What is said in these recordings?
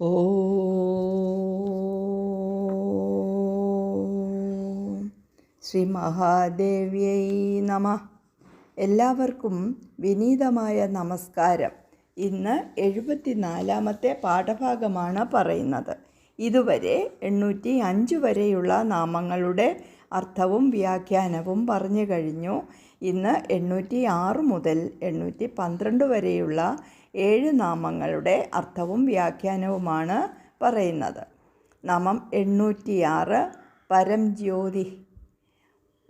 ഓ ശ്രീ മഹാദേവ്യൈ നമ. എല്ലാവർക്കും വിനീതമായ നമസ്കാരം. ഇന്ന് എഴുപത്തിനാലാമത്തെ പാഠഭാഗമാണ് പറയുന്നത്. ഇതുവരെ എണ്ണൂറ്റി അഞ്ച് വരെയുള്ള നാമങ്ങളുടെ അർത്ഥവും വ്യാഖ്യാനവും പറഞ്ഞു കഴിഞ്ഞു. ഇന്ന് എണ്ണൂറ്റി ആറ് മുതൽ എണ്ണൂറ്റി പന്ത്രണ്ട് വരെയുള്ള ഏഴ് നാമങ്ങളുടെ അർത്ഥവും വ്യാഖ്യാനവുമാണ് പറയുന്നത്. നാമം എണ്ണൂറ്റിയാറ്. പരം ജ്യോതി.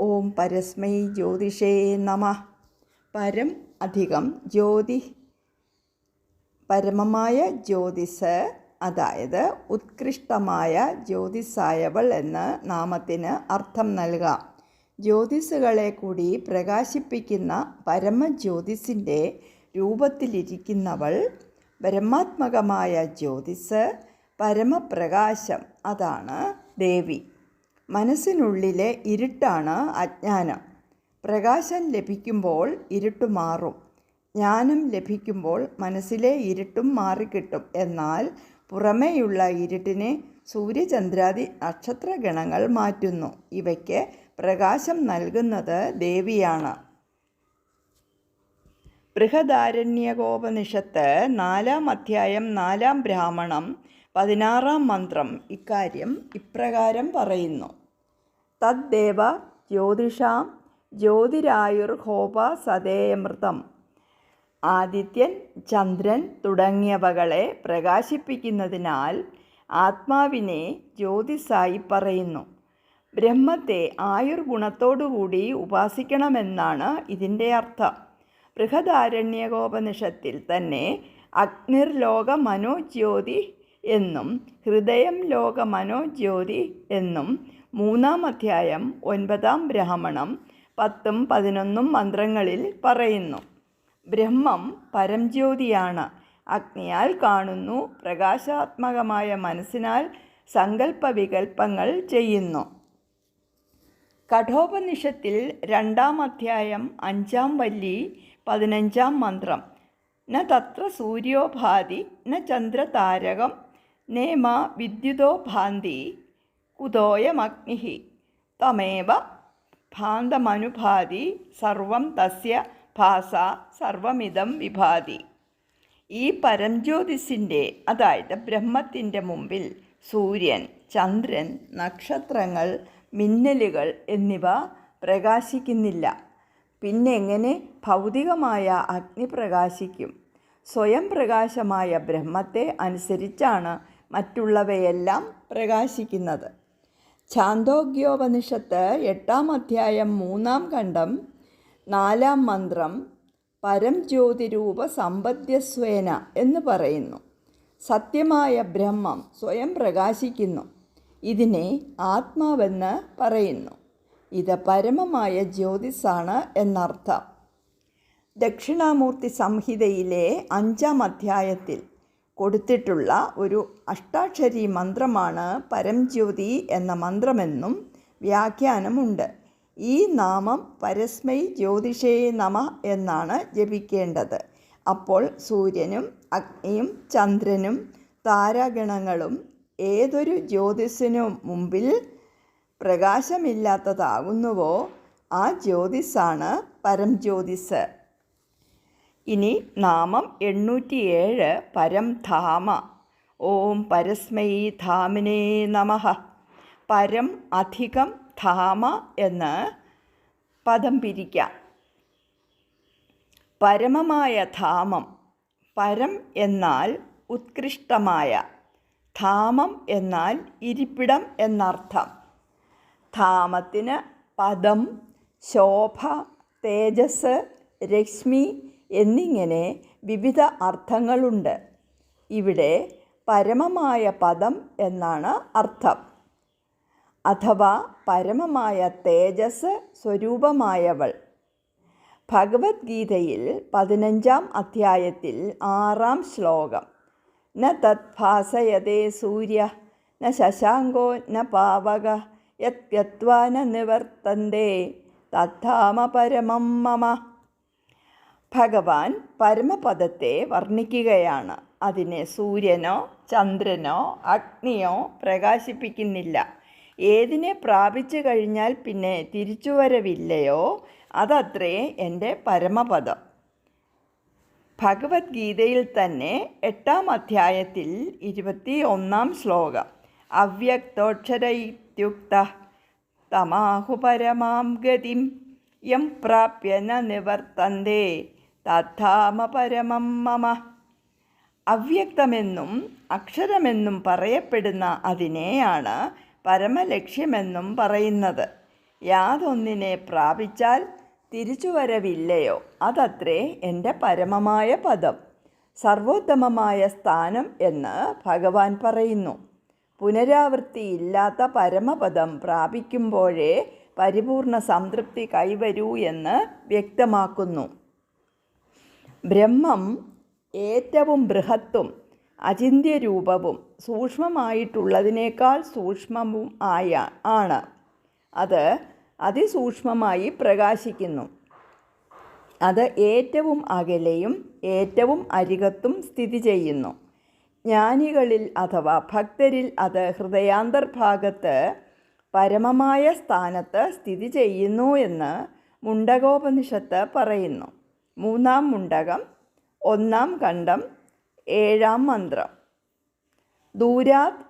ഓം പരസ്മൈ ജ്യോതിഷേ നമ. പരം അധികം ജ്യോതി. പരമമായ ജ്യോതിസ് അതായത് ഉത്കൃഷ്ടമായ ജ്യോതിസായവൾ എന്ന് നാമത്തിന് അർത്ഥം നൽകാം. ജ്യോതിസുകളെ കൂടി പ്രകാശിപ്പിക്കുന്ന പരമജ്യോതിസിന്റെ രൂപത്തിലിരിക്കുന്നവൾ ബ്രഹ്മാത്മകമായ ജ്യോതിസ് പരമപ്രകാശം അതാണ് ദേവി. മനസ്സിനുള്ളിലെ ഇരുട്ടാണ് അജ്ഞാനം. പ്രകാശം ലഭിക്കുമ്പോൾ ഇരുട്ട് മാറും. ജ്ഞാനം ലഭിക്കുമ്പോൾ മനസ്സിലെ ഇരുട്ടും മാറിക്കിട്ടും. എന്നാൽ പുറമേയുള്ള ഇരുട്ടിനെ സൂര്യചന്ദ്രാദി നക്ഷത്രഗണങ്ങൾ മാറ്റുന്നു. ഇവയ്ക്ക് പ്രകാശം നൽകുന്നത് ദേവിയാണ്. ബൃഹദാരണ്യകോപനിഷത്ത് നാലാം അധ്യായം നാലാം ബ്രാഹ്മണം പതിനാറാം മന്ത്രം ഇക്കാര്യം ഇപ്രകാരം പറയുന്നു. തദ്ദേവ ജ്യോതിഷാം ജ്യോതിരായുർഹോപ സതേയമൃതം. ആദിത്യൻ ചന്ദ്രൻ തുടങ്ങിയവകളെ പ്രകാശിപ്പിക്കുന്നതിനാൽ ആത്മാവിനെ ജ്യോതിസായി പറയുന്നു. ബ്രഹ്മത്തെ ആയുർഗുണത്തോടുകൂടി ഉപാസിക്കണമെന്നാണ് ഇതിന്റെ അർത്ഥം. ബൃഹദാരണ്യകോപനിഷത്തിൽ തന്നെ അഗ്നിർലോക മനോജ്യോതി എന്നും ഹൃദയം ലോക മനോജ്യോതി എന്നും മൂന്നാം അധ്യായം ഒൻപതാം ബ്രാഹ്മണം പത്തും പതിനൊന്നും മന്ത്രങ്ങളിൽ പറയുന്നു. ബ്രഹ്മം പരംജ്യോതിയാണ്. അഗ്നിയാൽ കാണുന്നു പ്രകാശാത്മകമായ മനസ്സിനാൽ സങ്കല്പ വികൽപ്പങ്ങൾ ചെയ്യുന്നു. കഠോപനിഷത്തിൽ രണ്ടാം അധ്യായം അഞ്ചാം വല്ലി പതിനഞ്ചാം മന്ത്രം. ന തത്ര സൂര്യോ ഭാതി ന ചന്ദ്രതാരകം നേമ വിദ്യുതോ ഭാന്തി കുതോയമഗ്നി. തമേവ ഭാന്തമനുഭാതി സർവം തസ്യ ഭാസ സർവമിതം വിഭാതി. ഈ പരംജ്യോതിസിന്റെ അതായത് ബ്രഹ്മത്തിന്റെ മുമ്പിൽ സൂര്യൻ ചന്ദ്രൻ നക്ഷത്രങ്ങൾ മിന്നലുകൾ എന്നിവ പ്രകാശിക്കുന്നില്ല. പിന്നെ എങ്ങനെ ഭൗതികമായ അഗ്നി പ്രകാശിക്കും. സ്വയം പ്രകാശമായ ബ്രഹ്മത്തെ അനുസരിച്ചാണ് മറ്റുള്ളവയെല്ലാം പ്രകാശിക്കുന്നത്. ഛാന്തോഗ്യോപനിഷത്ത് എട്ടാം അധ്യായം മൂന്നാം ഖണ്ഡം നാലാം മന്ത്രം പരം ജ്യോതിരൂപ സമ്പദ്യസ്വേന എന്ന് പറയുന്നു. സത്യമായ ബ്രഹ്മം സ്വയം പ്രകാശിക്കുന്നു. ഇതിനെ ആത്മാവെന്ന് പറയുന്നു. ഇത് പരമമായ ജ്യോതിസാണ് എന്നർത്ഥം. ദക്ഷിണാമൂർത്തി സംഹിതയിലെ അഞ്ചാം അധ്യായത്തിൽ കൊടുത്തിട്ടുള്ള ഒരു അഷ്ടാക്ഷരി മന്ത്രമാണ് പരംജ്യോതി എന്ന മന്ത്രമെന്നും വ്യാഖ്യാനമുണ്ട്. ഈ നാമം പരസ്മൈ ജ്യോതിഷേ നമ എന്നാണ് ജപിക്കേണ്ടത്. അപ്പോൾ സൂര്യനും അഗ്നിയും ചന്ദ്രനും താരാഗണങ്ങളും ഏതൊരു ജ്യോതിസിനു മുമ്പിൽ പ്രകാശമില്ലാത്തതാകുന്നുവോ? ആ ജ്യോതിസാണ് പരംജ്യോതിസ്. ഇനി നാമം എണ്ണൂറ്റിയേഴ് പരം ധാമ ഓം പരസ്മൈ ധാമിനേ നമഃ. പരം അധികം ധാമ എന്ന് പദം പിരിക്കാം. പരമമായ ധാമം. പരം എന്നാൽ ഉത്കൃഷ്ടമായ. ധാമം എന്നാൽ ഇരിപ്പിടം എന്നർത്ഥം. ധാമത്തിന് പദം ശോഭ തേജസ് രശ്മി എന്നിങ്ങനെ വിവിധ അർത്ഥങ്ങളുണ്ട്. ഇവിടെ പരമമായ പദം എന്നാണ് അർത്ഥം. അഥവാ പരമമായ തേജസ് സ്വരൂപമായവൾ. ഭഗവത്ഗീതയിൽ പതിനഞ്ചാം അധ്യായത്തിൽ ആറാം ശ്ലോകം. ന തത്ഭാസയതേ സൂര്യ ന ശശാങ്കോ ന പാവക യത് ഗത്വാ നിവർത്തന്തേ തദ്ധാമ പരമം മമ. ഭഗവാൻ പരമപദത്തെ വർണിക്കുകയാണ്. അതിനെ സൂര്യനോ ചന്ദ്രനോ അഗ്നിയോ പ്രകാശിപ്പിക്കുന്നില്ല. ഏതിനെ പ്രാപിച്ചു കഴിഞ്ഞാൽ പിന്നെ തിരിച്ചുവരവില്ലയോ അതത്രേ എന്റെ പരമപദം. ഭഗവത്ഗീതയിൽ തന്നെ എട്ടാം അധ്യായത്തിൽ ഇരുപത്തി ഒന്നാം ശ്ലോകം. അവ്യക്തോക്ഷര ഇത്യുക്ത തമാഹു പരമാം ഗതിം യം പ്രാപ്യ ന നിവർത്തന്തേ തദ്ധാമ പരമം മമ. അവ്യക്തമെന്നും അക്ഷരമെന്നും പറയപ്പെടുന്ന അതിനെയാണ് പരമലക്ഷ്യമെന്നും പറയുന്നത്. യാതൊന്നിനെ പ്രാപിച്ചാൽ തിരിച്ചുവരവില്ലയോ? അതത്രേ എന്റെ പരമമായ പദം. സർവോത്തമമായ സ്ഥാനം എന്ന് ഭഗവാൻ പറയുന്നു. പുനരാവൃത്തിയില്ലാത്ത പരമപദം പ്രാപിക്കുമ്പോഴേ പരിപൂർണ സംതൃപ്തി കൈവരൂ എന്ന് വ്യക്തമാക്കുന്നു. ബ്രഹ്മം ഏറ്റവും ബൃഹത്തും അചിന്യരൂപവും സൂക്ഷ്മമായിട്ടുള്ളതിനേക്കാൾ സൂക്ഷ്മവും ആയ ആണ്. അത് അതിസൂക്ഷ്മമായി പ്രകാശിക്കുന്നു. അത് ഏറ്റവും അകലെയും ഏറ്റവും അരികത്തും സ്ഥിതി ചെയ്യുന്നു. ജ്ഞാനികളിൽ അഥവാ ഭക്തരിൽ അത് ഹൃദയാന്തർഭാഗത്ത് പരമമായ സ്ഥാനത്ത് സ്ഥിതി ചെയ്യുന്നു എന്ന് മുണ്ടകോപനിഷത്ത് പറയുന്നു. മൂന്നാം മുണ്ടകം ഒന്നാം ഖണ്ഡം ഏഴാം മന്ത്രം. ദൂരാത്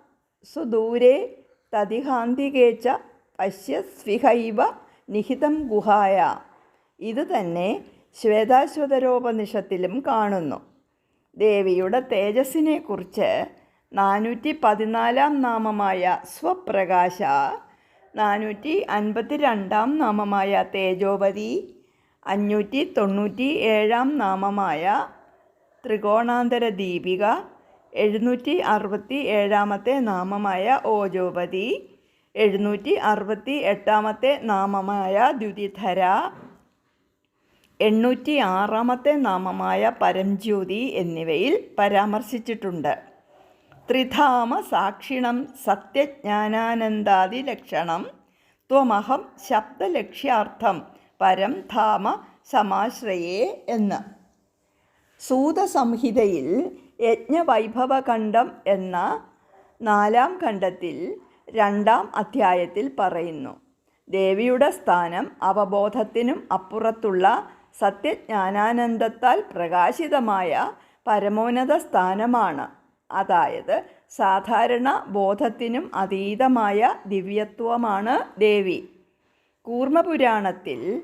സുദൂരെ തതിഹാന്തികേച്ച പശ്യസ്വിഹൈവ നിഹിതം ഗുഹായ. ഇത് തന്നെ ശ്വേതാശ്വതരോപനിഷത്തിലും കാണുന്നു. ദേവിയുടെ തേജസ്സിനെക്കുറിച്ച് നാനൂറ്റി പതിനാലാം നാമമായ സ്വപ്രകാശ നാനൂറ്റി അൻപത്തി രണ്ടാം നാമമായ തേജോപതി അഞ്ഞൂറ്റി തൊണ്ണൂറ്റി ഏഴാം നാമമായ ത്രികോണാന്തര ദീപിക എഴുന്നൂറ്റി അറുപത്തി ഏഴാമത്തെ നാമമായ ഓജോപതി എഴുന്നൂറ്റി അറുപത്തി എട്ടാമത്തെ നാമമായ ദ്യുതിധര എണ്ണൂറ്റി ആറാമത്തെ നാമമായ പരംജ്യോതി എന്നിവയിൽ പരാമർശിച്ചിട്ടുണ്ട്. ത്രിധാമ സാക്ഷിണം സത്യജ്ഞാനാനന്ദാദി ലക്ഷണം ത്വമഹം ശബ്ദലക്ഷ്യാർത്ഥം പരം ധാമ സമാശ്രയേ എന്ന്. സൂതസംഹിതയിൽ യജ്ഞവൈഭവഖണ്ഡം എന്ന നാലാം ഖണ്ഡത്തിൽ രണ്ടാം അധ്യായത്തിൽ പറയുന്നു. ദേവിയുടെ സ്ഥാനം അവബോധത്തിനും അപ്പുറത്തുള്ള സത്യജ്ഞാനാനന്ദത്താൽ പ്രകാശിതമായ പരമോന്നത സ്ഥാനമാണ്. അതായത് സാധാരണ ബോധത്തിനും അതീതമായ ദിവ്യത്വമാണ് ദേവി. കൂർമ്മപുരാണത്തിൽ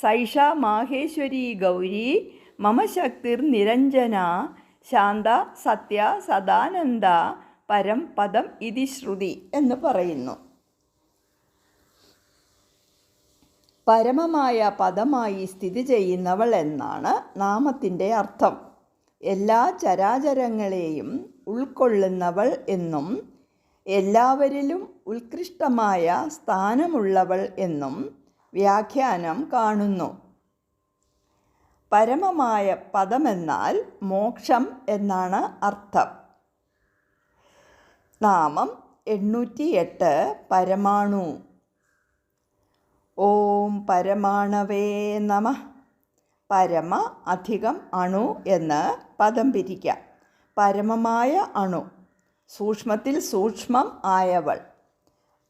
സൈഷ മാഹേശ്വരി ഗൗരി മമ ശക്തിർ നിരഞ്ജന ശാന്ത സത്യ സദാനന്ദ പരം പദം ഇതി ശ്രുതി എന്ന് പറയുന്നു. പരമമായ പദമായി സ്ഥിതി ചെയ്യുന്നവൾ എന്നാണ് നാമത്തിന്റെ അർത്ഥം. എല്ലാ ചരാചരങ്ങളെയും ഉൾക്കൊള്ളുന്നവൾ എന്നും എല്ലാവരിലും ഉത്കൃഷ്ടമായ സ്ഥാനമുള്ളവൾ എന്നും വ്യാഖ്യാനം കാണുന്നു. പരമമായ പദമെന്നാൽ മോക്ഷം എന്നാണ് അർത്ഥം. നാമം എണ്ണൂറ്റിയെട്ട് പരമാണു. ഓം പരമാണവേ നമ. പരമ അധികം അണു എന്ന് പദം പിരിക്കാം. പരമമായ അണു. സൂക്ഷ്മത്തിൽ സൂക്ഷ്മം ആയവൾ.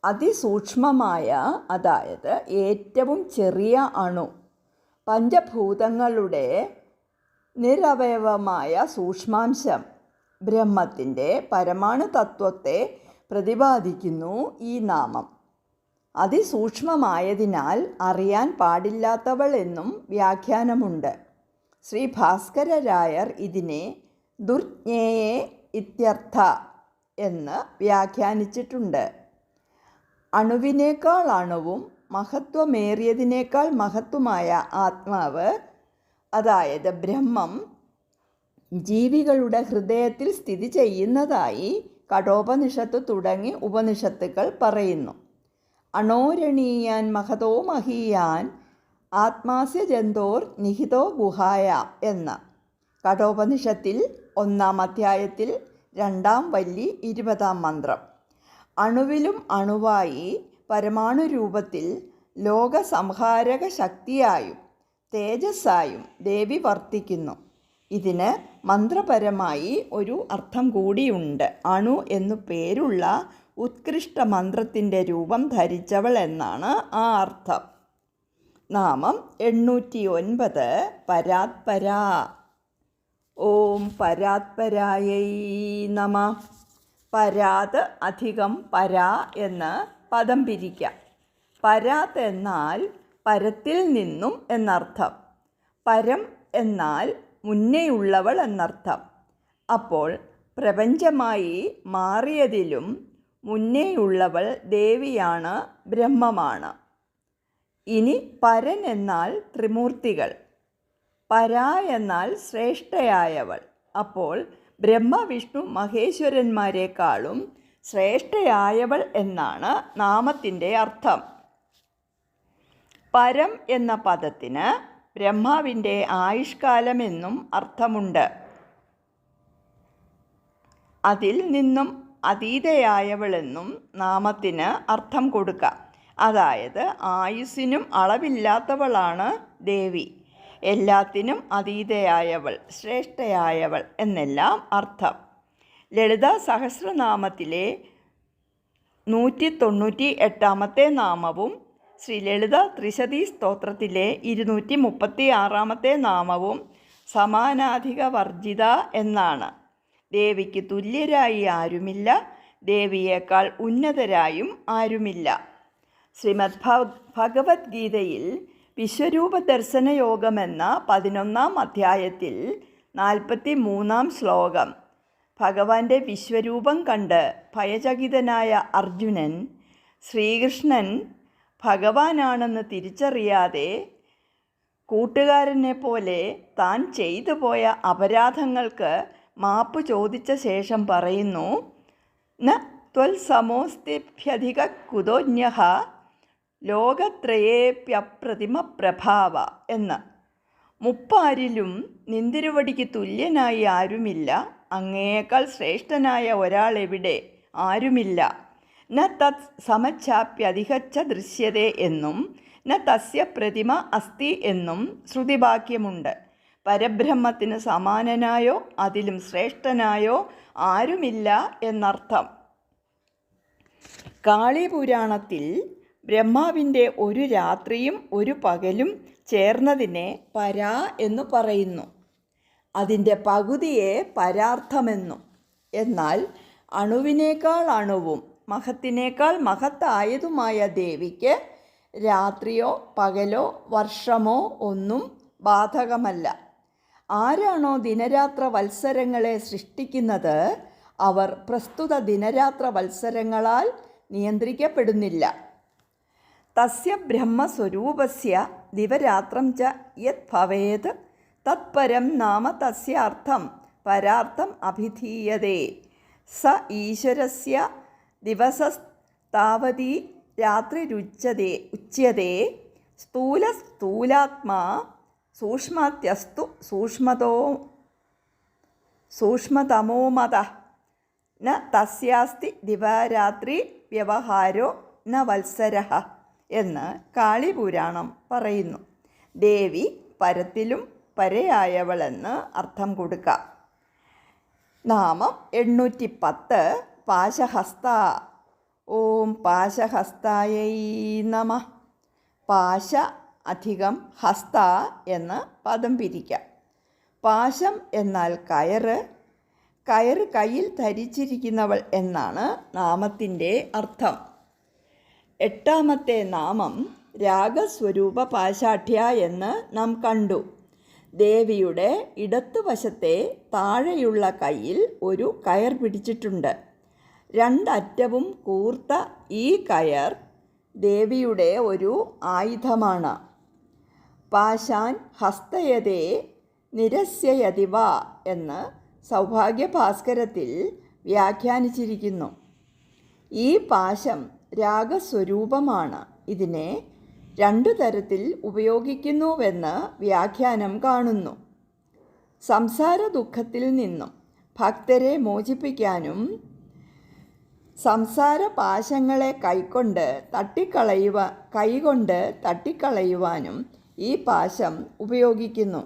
അതിസൂക്ഷ്മമായ അതായത് ഏറ്റവും ചെറിയ അണു. പഞ്ചഭൂതങ്ങളുടെ നിരവയവമായ സൂക്ഷ്മാംശം ബ്രഹ്മത്തിന്റെ പരമാണു തത്വത്തെ പ്രതിപാദിക്കുന്നു ഈ നാമം. അതിസൂക്ഷ്മമായതിനാൽ അറിയാൻ പാടില്ലാത്തവൾ എന്നും വ്യാഖ്യാനമുണ്ട്. ശ്രീ ഭാസ്കര രായർ ഇതിനെ ദുർജ്ഞേയെ ഇത്യർത്ഥ എന്ന് വ്യാഖ്യാനിച്ചിട്ടുണ്ട്. അണുവിനേക്കാൾ അണുവും മഹത്വമേറിയതിനേക്കാൾ മഹത്വമായ ആത്മാവ് അതായത് ബ്രഹ്മം ജീവികളുടെ ഹൃദയത്തിൽ സ്ഥിതി ചെയ്യുന്നതായി കടോപനിഷത്ത് തുടങ്ങി ഉപനിഷത്തുകൾ പറയുന്നു. അണോരണീയാൻ മഹതോ മഹീയാൻ ആത്മാസ്യ ജന്തോർ നിഹിതോ ഗുഹായ എന്ന. കഠോപനിഷത്തിൽ ഒന്നാം അധ്യായത്തിൽ രണ്ടാം വല്ലി ഇരുപതാം മന്ത്രം. അണുവിലും അണുവായി പരമാണു രൂപത്തിൽ ലോകസംഹാരക ശക്തിയായും തേജസ്സായും ദേവി വർത്തിക്കുന്നു. ഇതിന് മന്ത്രപരമായി ഒരു അർത്ഥം കൂടിയുണ്ട്. അണു എന്നു പേരുള്ള ഉത്കൃഷ്ട മന്ത്രത്തിന്റെ രൂപം ധരിച്ചവൾ എന്നാണ് ആ അർത്ഥം. നാമം എണ്ണൂറ്റി ഒൻപത് പരാത്പരാ. ഓം പരാത്പരായൈ നമ. പരാത് അധികം പരാ എന്ന് പദം പിരിക്കാം. പരാത് എന്നാൽ പരത്തിൽ നിന്നും എന്നർത്ഥം. പരം എന്നാൽ മുന്നേയുള്ളവൾ എന്നർത്ഥം അപ്പോൾ പ്രപഞ്ചമായി മാറിയതിലും മുന്നേയുള്ളവൾ ദേവിയാണ് ബ്രഹ്മമാണ്. ഇനി പരൻ എന്നാൽ ത്രിമൂർത്തികൾ. പരാ എന്നാൽ ശ്രേഷ്ഠയായവൾ. അപ്പോൾ ബ്രഹ്മ വിഷ്ണു മഹേശ്വരന്മാരെക്കാളും ശ്രേഷ്ഠയായവൾ എന്നാണ് നാമത്തിന്റെ അർത്ഥം. പരം എന്ന പദത്തിന് ബ്രഹ്മാവിന്റെ ആയുഷ്കാലമെന്നും അർത്ഥമുണ്ട്. അതിൽ നിന്നും അതീതയായവളെന്നും നാമത്തിന് അർത്ഥം കൊടുക്കാം. അതായത് ആയുസിനും അളവില്ലാത്തവളാണ് ദേവി. എല്ലാത്തിനും അതീതയായവൾ ശ്രേഷ്ഠയായവൾ എന്നെല്ലാം അർത്ഥം. ലളിത സഹസ്രനാമത്തിലെ നൂറ്റി തൊണ്ണൂറ്റി എട്ടാമത്തെ നാമവും ശ്രീ ലളിത ത്രിശതി സ്തോത്രത്തിലെ ഇരുന്നൂറ്റി മുപ്പത്തി ആറാമത്തെ നാമവും സമാനാധിക വർജിത എന്നാണ്. ദേവിക്ക് തുല്യരായി ആരുമില്ല ദേവിയേക്കാൾ ഉന്നതരായും ആരുമില്ല. ശ്രീമദ് ഭഗവത്ഗീതയിൽ വിശ്വരൂപ ദർശന യോഗമെന്ന പതിനൊന്നാം അധ്യായത്തിൽ നാൽപ്പത്തി മൂന്നാം ശ്ലോകം. ഭഗവാന്റെ വിശ്വരൂപം കണ്ട് ഭയചകിതനായ അർജുനൻ ശ്രീകൃഷ്ണൻ ഭഗവാനാണെന്ന് തിരിച്ചറിയാതെ കൂട്ടുകാരനെ പോലെ താൻ ചെയ്തു പോയ അപരാധങ്ങൾക്ക് മാപ്പ് ചോദിച്ച ശേഷം പറയുന്നു ന ത്വൽ സമോസ്തിഭ്യധിക കുതോന്യഹ ലോകത്രയേപ്യപ്രതിമ പ്രഭാവ എന്ന്. മുപ്പാരിലും നിന്തിരുവടിക്ക് തുല്യനായി ആരുമില്ല അങ്ങേക്കാൾ ശ്രേഷ്ഠനായ ഒരാൾ എവിടെ ആരുമില്ല. ന തത് സമച്ഛാപ്യധികച്ച ദൃശ്യതേ എന്നും ന തസ്യ പ്രതിമ അസ്തി എന്നും ശ്രുതിവാക്യമുണ്ട്. പരബ്രഹ്മത്തിന് സമാനനായോ അതിലും ശ്രേഷ്ഠനായോ ആരുമില്ല എന്നർത്ഥം. കാളിപുരാണത്തിൽ ബ്രഹ്മാവിന്റെ ഒരു രാത്രിയും ഒരു പകലും ചേർന്നതിനെ പരാ എന്ന് പറയുന്നു. അതിന്റെ പകുതിയെ പരാർത്ഥമെന്നും എന്നാൽ അണുവിനേക്കാൾ അണുവും മഹത്തിനേക്കാൾ മഹത്തായതുമായ ദേവിക്ക് രാത്രിയോ പകലോ വർഷമോ ഒന്നും ബാധകമല്ല. ആരാണോ ദിനരാത്ര വത്സരങ്ങളെ സൃഷ്ടിക്കുന്നത് അവർ പ്രസ്തുത ദിനരാത്ര വത്സരങ്ങളാൽ നിയന്ത്രിക്കപ്പെടുന്നില്ല. തസ്യ ബ്രഹ്മസ്വരൂപസ്യ ദിവരാത്രം ച യത് ഭവേത് തത്പരം നാമ തസ്യ അർത്ഥം പരാർത്ഥം അഭിധീയതേ. സ ഈശ്വരസ്യ ദിവസസ്താവതി രാത്രിരുച്ചതേ ഉച്യതേ സ്ഥൂല സ്ഥൂലാത്മാ സൂക്ഷ്മത്യസ്തു സൂക്ഷ്മതോ സൂക്ഷ്മതമോമത ന തസ്യാസ്തി ദിവാരാത്രി വ്യവഹാരോ ന വത്സര എന്ന് കാളിപുരാണം പറയുന്നു. ദേവി പരത്തിലും പരയായവളെന്ന് അർത്ഥം കൊടുക്കാം. നാമം എണ്ണൂറ്റി പത്ത് പാശഹസ്ത. ഓം പാശഹസ്തായൈ നമ. പാശ അധികം ഹസ്ത എന്ന് പദം പിരിക്കാം. പാശം എന്നാൽ കയറ്. കയറ് കയ്യിൽ ധരിച്ചിരിക്കുന്നവൾ എന്നാണ് നാമത്തിന്റെ അർത്ഥം. എട്ടാമത്തെ നാമം രാഗസ്വരൂപ പാശാഠ്യ എന്ന് നാം കണ്ടു. ദേവിയുടെ ഇടത്തുവശത്തെ താഴെയുള്ള കയ്യിൽ ഒരു കയർ പിടിച്ചിട്ടുണ്ട്. രണ്ടറ്റവും കൂർത്ത ഈ കയർ ദേവിയുടെ ഒരു ആയുധമാണ്. പാശാൻ ഹസ്തയതേ നിരസ്യയതിവ എന്ന് സൗഭാഗ്യഭാസ്കരത്തിൽ വ്യാഖ്യാനിച്ചിരിക്കുന്നു. ഈ പാശം രാഗസ്വരൂപമാണ്. ഇതിനെ രണ്ടു തരത്തിൽ ഉപയോഗിക്കുന്നുവെന്ന് വ്യാഖ്യാനം കാണുന്നു. സംസാര ദുഃഖത്തിൽ നിന്നും ഭക്തരെ മോചിപ്പിക്കാനും സംസാര പാശങ്ങളെ കൈക്കൊണ്ട് തട്ടിക്കളയുക കൈകൊണ്ട് തട്ടിക്കളയുവാനും ഈ പാശം ഉപയോഗിക്കുന്നു.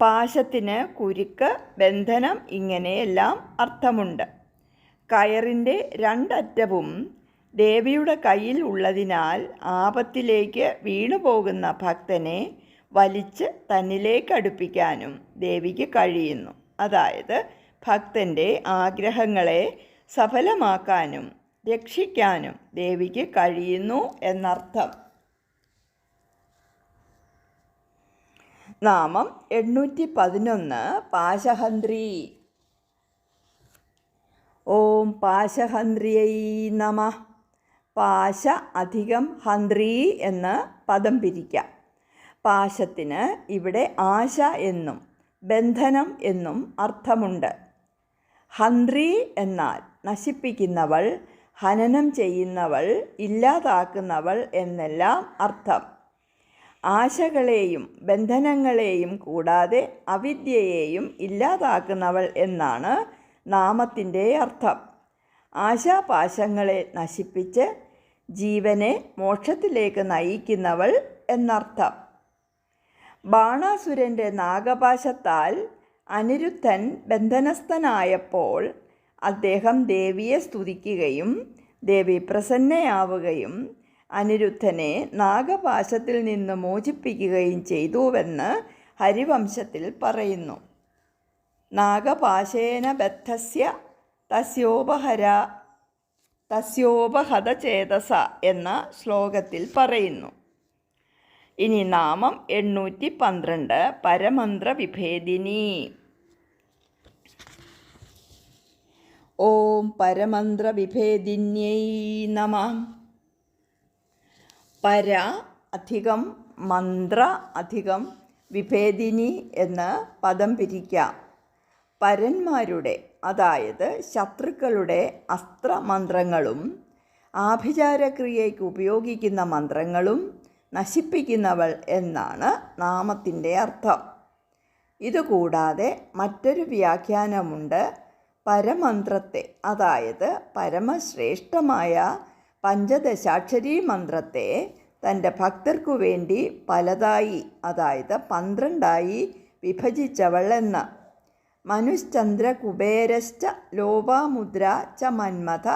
പാശത്തിന് കുരുക്ക് ബന്ധനം ഇങ്ങനെയെല്ലാം അർത്ഥമുണ്ട്. കയറിന്റെ രണ്ടറ്റവും ദേവിയുടെ കയ്യിൽ ഉള്ളതിനാൽ ആപത്തിലേക്ക് വീണുപോകുന്ന ഭക്തനെ വലിച്ച് തന്നിലേക്ക് അടുപ്പിക്കാനും ദേവിക്ക് കഴിയുന്നു. അതായത് ഭക്തന്റെ ആഗ്രഹങ്ങളെ സഫലമാക്കാനും രക്ഷിക്കാനും ദേവിക്ക് കഴിയുന്നു എന്നർത്ഥം. നാമം എണ്ണൂറ്റി പതിനൊന്ന് പാശഹന്ത്രി. ഓം പാശഹന്ത്രിയൈ നമ. പാശ അധികം ഹന്ത്രി എന്ന് പദം പിരിക്കാം. പാശത്തിന് ഇവിടെ ആശ എന്നും ബന്ധനം എന്നും അർത്ഥമുണ്ട്. ഹന്ത്രി എന്നാൽ നശിപ്പിക്കുന്നവൾ ഹനനം ചെയ്യുന്നവൾ ഇല്ലാതാക്കുന്നവൾ എന്നെല്ലാം അർത്ഥം. ആശകളെയും ബന്ധനങ്ങളെയും കൂടാതെ അവിദ്യയെയും ഇല്ലാതാക്കുന്നവൾ എന്നാണ് നാമത്തിന്റെ അർത്ഥം. ആശാപാശങ്ങളെ നശിപ്പിച്ച് ജീവനെ മോക്ഷത്തിലേക്ക് നയിക്കുന്നവൾ എന്നർത്ഥം. ബാണാസുരന്റെ നാഗപാശത്താൽ അനിരുദ്ധൻ ബന്ധനസ്ഥനായപ്പോൾ അദ്ദേഹം ദേവിയെ സ്തുതിക്കുകയും ദേവി പ്രസന്നയാവുകയും അനിരുദ്ധനെ നാഗപാശത്തിൽ നിന്ന് മോചിപ്പിക്കുകയും ചെയ്തുവെന്ന് ഹരിവംശത്തിൽ പറയുന്നു. നാഗപാശേന ബദ്ധസ്യ തസ്യോപഹര തസ്യോപഹതചേതസ എന്ന ശ്ലോകത്തിൽ പറയുന്നു. ഇനി നാമം എണ്ണൂറ്റി പന്ത്രണ്ട് പരമന്ത്ര വിഭേദിനി ഓം പരമന്ത്ര വിഭേദിന്യൈ നമ. പര അധികം മന്ത്ര അധികം വിഭേദിനി എന്ന് പദം പിരിക്കാം. പരന്മാരുടെ അതായത് ശത്രുക്കളുടെ അസ്ത്രമന്ത്രങ്ങളും ആഭിചാരക്രിയയ്ക്ക് ഉപയോഗിക്കുന്ന മന്ത്രങ്ങളും നശിപ്പിക്കുന്നവൾ എന്നാണ് നാമത്തിന്റെ അർത്ഥം. ഇതുകൂടാതെ മറ്റൊരു വ്യാഖ്യാനമുണ്ട്. പരമന്ത്രത്തെ അതായത് പരമശ്രേഷ്ഠമായ പഞ്ചദശാക്ഷരി മന്ത്രത്തെ തന്റെ ഭക്തർക്കു വേണ്ടി പലതായി അതായത് പന്ത്രണ്ടായി വിഭജിച്ചവൾ എന്ന്. മനുശ്ചന്ദ്ര കുബേരശ്ച ലോപാമുദ്ര ച മന്മഥ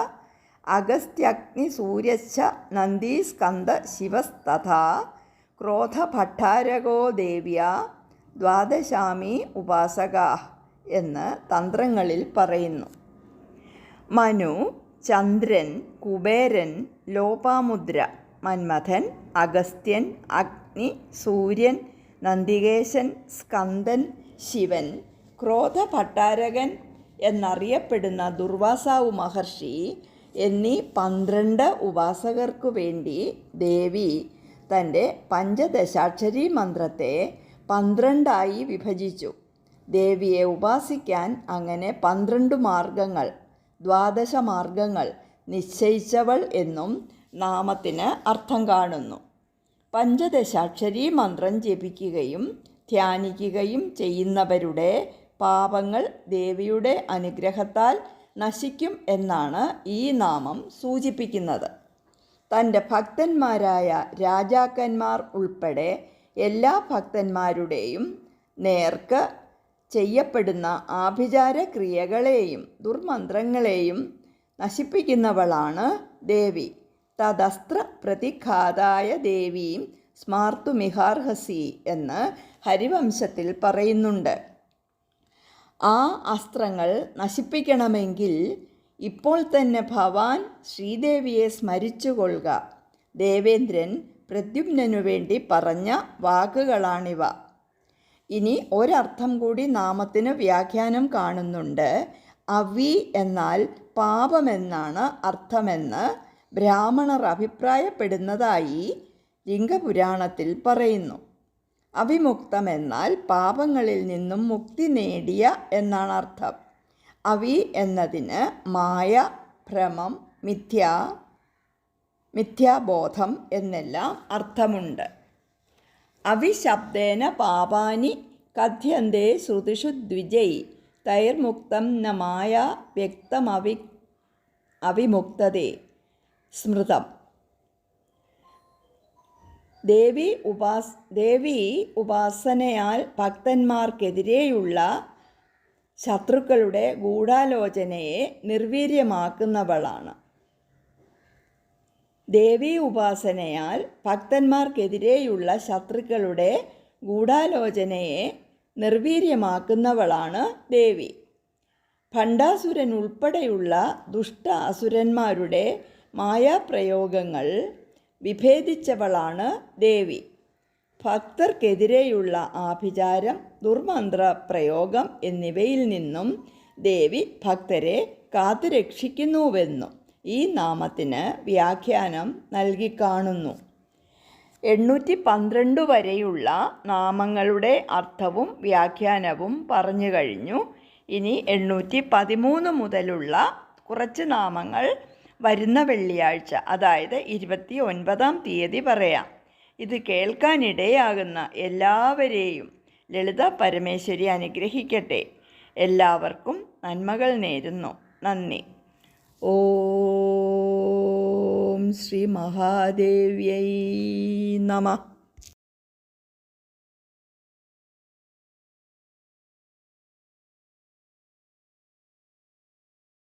അഗസ്ത്യഗ്നി സൂര്യശ്ച നന്ദീസ്കന്ദ ശിവസ്തഥാ ക്രോധഭട്ടാരകോ ദേവ്യ ദ്വാദശാമി ഉപാസക എന്ന് തന്ത്രങ്ങളിൽ പറയുന്നു. മനു ചന്ദ്രൻ കുബേരൻ ലോപാമുദ്ര മന്മഥൻ അഗസ്ത്യൻ അഗ്നി സൂര്യൻ നന്ദികേശൻ സ്കന്ദൻ ശിവൻ ക്രോധഭട്ടാരകൻ എന്നറിയപ്പെടുന്ന ദുർവാസാവു മഹർഷി എന്നീ പന്ത്രണ്ട് ഉപാസകർക്കു വേണ്ടി ദേവി തന്റെ പഞ്ചദശാക്ഷരി മന്ത്രത്തെ പന്ത്രണ്ടായി വിഭജിച്ചു. ദേവിയെ ഉപാസിക്കാൻ അങ്ങനെ പന്ത്രണ്ട് മാർഗങ്ങൾ ദ്വാദശ മാർഗങ്ങൾ നിശ്ചയിച്ചവൾ എന്നും നാമത്തിന് അർത്ഥം കാണുന്നു. പഞ്ചദശാക്ഷരി മന്ത്രം ജപിക്കുകയും ധ്യാനിക്കുകയും ചെയ്യുന്നവരുടെ പാപങ്ങൾ ദേവിയുടെ അനുഗ്രഹത്താൽ നശിക്കും എന്നാണ് ഈ നാമം സൂചിപ്പിക്കുന്നത്. തന്റെ ഭക്തന്മാരായ രാജാക്കന്മാർ ഉൾപ്പെടെ എല്ലാ ഭക്തന്മാരുടെയും നേർക്ക് ചെയ്യപ്പെടുന്ന ആഭിചാര ക്രിയകളെയും ദുർമന്ത്രങ്ങളെയും നശിപ്പിക്കുന്നവളാണ് ദേവി. തദസ്ത്ര പ്രതിഘാതായ ദേവീം സ്മാർത്തുമിഹാർഹസി എന്ന് ഹരിവംശത്തിൽ പറയുന്നുണ്ട്. ആ അസ്ത്രങ്ങൾ നശിപ്പിക്കണമെങ്കിൽ ഇപ്പോൾ തന്നെ ഭവാൻ ശ്രീദേവിയെ സ്മരിച്ചുകൊള്ളുക. ദേവേന്ദ്രൻ പ്രദ്യുമ്നു വേണ്ടി പറഞ്ഞ വാക്കുകളാണിവ. ഇനി ഒരർത്ഥം കൂടി നാമത്തിന് വ്യാഖ്യാനം കാണുന്നുണ്ട്. അവി എന്നാൽ പാപമെന്നാണ് അർത്ഥമെന്ന് ബ്രാഹ്മണർ അഭിപ്രായപ്പെടുന്നതായി ലിംഗപുരാണത്തിൽ പറയുന്നു. അവിമുക്തം എന്നാൽ പാപങ്ങളിൽ നിന്നും മുക്തി നേടിയ എന്നാണ് അർത്ഥം. അവി എന്നതിന് മായ ഭ്രമം മിഥ്യ മിഥ്യാബോധം എന്നെല്ലാം അർത്ഥമുണ്ട്. അവിശബ്ദേന പാപാനി കഥ്യന്തേ ശ്രുതിഷു ദ്വിജയി തൈർമുക്തം നമായ മായ വ്യക്തമവി അവിമുക്തതേ സ്മൃതം. ദേവി ഉപാസ് ദേവി ഉപാസനയാൽ ഭക്തന്മാർക്കെതിരെയുള്ള ശത്രുക്കളുടെ ഗൂഢാലോചനയെ നിർവീര്യമാക്കുന്നവളാണ്. ദേവി ഉപാസനയാൽ ഭക്തന്മാർക്കെതിരെയുള്ള ശത്രുക്കളുടെ ഗൂഢാലോചനയെ നിർവീര്യമാക്കുന്നവളാണ് ദേവി. ഭണ്ഡാസുരൻ ഉൾപ്പെടെയുള്ള ദുഷ്ട അസുരന്മാരുടെ മായാപ്രയോഗങ്ങൾ വിഭേദിച്ചവളാണ് ദേവി. ഭക്തർക്കെതിരെയുള്ള ആഭിചാരം ദുർമന്ത്ര പ്രയോഗം എന്നിവയിൽ നിന്നും ദേവി ഭക്തരെ കാത്തുരക്ഷിക്കുന്നുവെന്നും ഈ നാമത്തിന് വ്യാഖ്യാനം നൽകിക്കാണുന്നു എണ്ണൂറ്റി പന്ത്രണ്ട് വരെയുള്ള നാമങ്ങളുടെ അർത്ഥവും വ്യാഖ്യാനവും പറഞ്ഞു കഴിഞ്ഞു. ഇനി എണ്ണൂറ്റി പതിമൂന്ന് മുതലുള്ള കുറച്ച് നാമങ്ങൾ വരുന്ന വെള്ളിയാഴ്ച അതായത് ഇരുപത്തി ഒൻപതാം തീയതി പറയാം. ഇത് കേൾക്കാനിടയാകുന്ന എല്ലാവരെയും ലളിത പരമേശ്വരി അനുഗ്രഹിക്കട്ടെ. എല്ലാവർക്കും നന്മകൾ നേരുന്നു. നന്ദി. ഓം ശ്രീ മഹാദേവ്യൈ നമ.